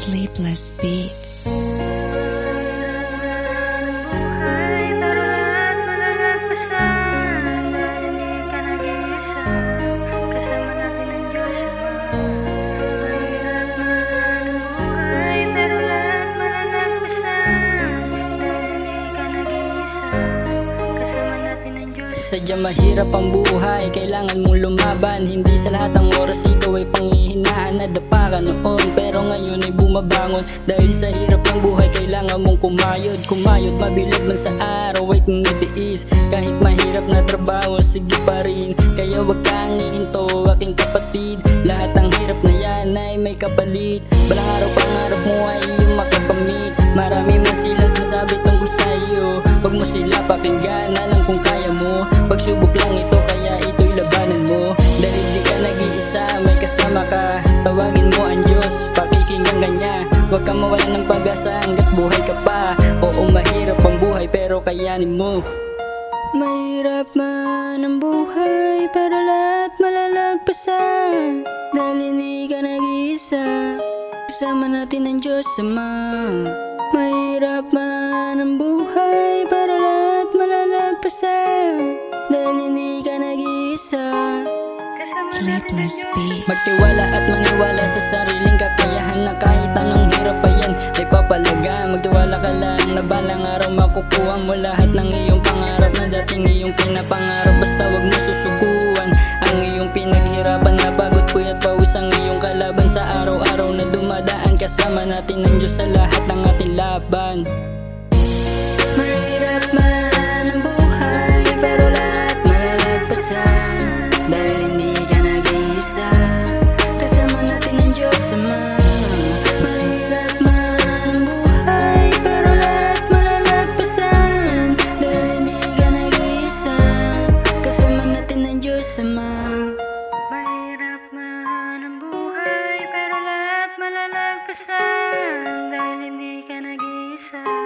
Sleepless Beats. Sadyang mahirap ang buhay, kailangan mong lumaban. Hindi sa lahat ng oras ikaw ay panghihinaan Nadapa ka noon, pero ngayon ay bumabangon. Dahil sa hirap ng buhay, kailangan mong kumayod. Kumayod, mabilad man sa araw ay kung natiis Kahit mahirap na trabaho, sige pa rin. Kaya wag kang iinto, aking kapatid. Lahat ng hirap na yan ay may kapalit. Balang araw pangarap pakinggan, alam kung kaya mo. Pagsubok lang ito, kaya ito'y labanan mo. Dahil di ka nag-iisa, may kasama ka. Tawagin mo ang Diyos, pakikinggan ka niya. Huwag kang mawalan ng pag-asa hanggat buhay ka pa. Oo, mahirap ang buhay pero kayanin mo. Mahirap man ang buhay Pero lahat malalagpasan Dahil hindi ka nag-iisa Kasama natin ang Diyos Ama Diyos Beats. Magtiwala at maniwala sa sariling kakayahan Na kahit anong hirap pa yan ay papalagaan Magtiwala ka lang na balang araw makukuha mo lahat ng iyong pangarap Na dating iyong pinapangarap. Basta wag mo susuguan Ang iyong pinaghirapan na pagod puyat pawis ang iyong kalaban. Sa araw-araw na dumadaan kasama natin ang Diyos sa lahat ng ating laban Lisa.